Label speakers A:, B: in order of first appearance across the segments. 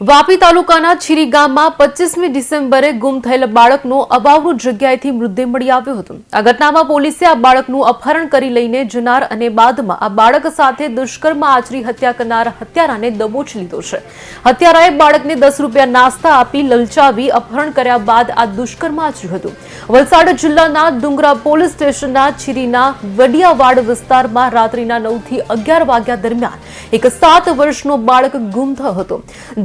A: વાપી તાલુકાના છીરી ગામમાં પચીસમી ડિસેમ્બરે ગુમ થયેલ બાળકનો અભાવરૂ જગ્યાએથી મૃતદેહ મળી આવ્યો હતો. આ ઘટનામાં પોલીસે આ બાળકનું અપહરણ કરી લઈને જનાર અને બાદમાં આ બાળક સાથે દુષ્કર્મ આચરી હત્યા કરનાર હત્યારાને દબોચી લીધો છે. હત્યારાએ બાળકને દસ રૂપિયા નાસ્તા આપી લલચાવી અપહરણ કર્યા બાદ આ દુષ્કર્મ આચર્યું હતું. વલસાડ જિલ્લાના ડુંગરા પોલીસ સ્ટેશનના છીરીના વડિયાવાડ વિસ્તારમાં રાત્રિના નવથી અગિયાર વાગ્યા દરમિયાન એક સાત વર્ષનો બાળક ગુમ થયો હતો,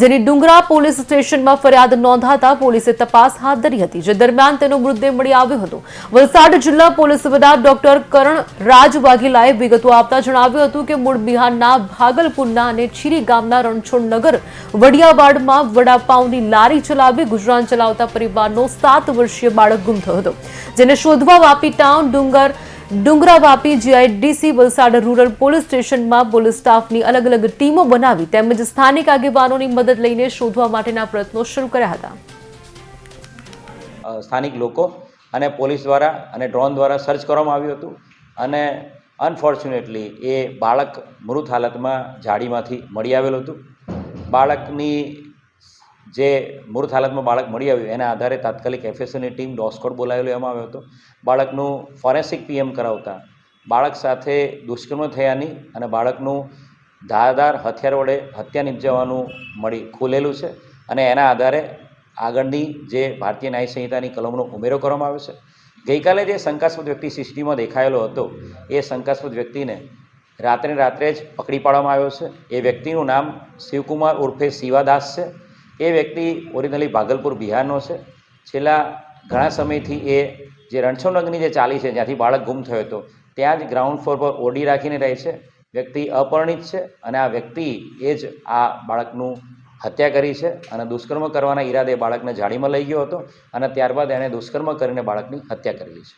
A: જેની ડુંગરા પોલીસ સ્ટેશનમાં ફરિયાદ નોંધાતા પોલીસે તપાસ હાથ ધરી હતી, જે દરમિયાન તેનો મૃતદેહ મળી આવ્યો હતો. વલસાડ જિલ્લા પોલીસ વડા ડોક્ટર કરણ રાજ વાઘેલાએ વિગતો આપતા જણાવ્યું હતું કે મૂળ બિહારના ભાગલપુરના અને છીરી ગામના રણછોડ નગર વડિયાવાડમાં વડાપાઉંની લારી ચલાવી ગુજરાન ચલાવતા પરિવારનો સાત વર્ષીય બાળક ગુમ થયો હતો, જેને શોધવા વાપી ટાઉન ડુંગર Dungra Vapi GIDC Valsad rural police સ્ટેશનમાં પોલીસ સ્ટાફની અલગ અલગ ટીમો બનાવી તેમજ સ્થાનિક આગેવાનોની મદદ લઈને શોધવા માટેના પ્રયત્નો શરૂ કર્યા હતા.
B: સ્થાનિક લોકો અને પોલીસ દ્વારા અને ડ્રોન દ્વારા સર્ચ કરવામાં આવ્યું હતું અને અનફોર્ચ્યુનેટલી એ બાળક મૃત હાલતમાં જાડીમાંથી મળી આવેલું હતું. બાળકની જે મૃત હાલતમાં બાળક મળી આવ્યું, એના આધારે તાત્કાલિક એફએસઓની ટીમ ડોસ્કોટ બોલાવી લેવામાં આવ્યો હતો. બાળકનું ફોરેન્સિક પીએમ કરાવતા. બાળક સાથે દુષ્કર્મ થયાની અને બાળકનું ધારદાર હથિયાર વડે હત્યા નિપજાવવાનું મળી ખુલેલું છે અને એના આધારે આગળની જે ભારતીય ન્યાય સંહિતાની કલમનો ઉમેરો કરવામાં આવ્યો છે. ગઈકાલે જે શંકાસ્પદ વ્યક્તિ સીસીટીવીમાં દેખાયેલો હતો, એ શંકાસ્પદ વ્યક્તિને રાત્રે રાત્રે જ પકડી પાડવામાં આવ્યો છે. એ વ્યક્તિનું નામ શિવકુમાર ઉર્ફે શિવાદાસ છે. એ વ્યક્તિ ઓરિજિનલી ભાગલપુર બિહારનો છે. છેલ્લા ઘણા સમયથી એ જે રણછોડનગરની જે ચાલી છે, જ્યાંથી બાળક ગુમ થયો હતો, ત્યાં જ ગ્રાઉન્ડ ફ્લોર પર ઓડી રાખીને રહે છે. વ્યક્તિ અપરિણિત છે અને આ વ્યક્તિ એ જ આ બાળકનું હત્યા કરી છે અને દુષ્કર્મ કરવાના ઈરાદે બાળકને જાળીમાં લઈ ગયો હતો અને ત્યારબાદ એણે દુષ્કર્મ કરીને બાળકની હત્યા કરેલી છે.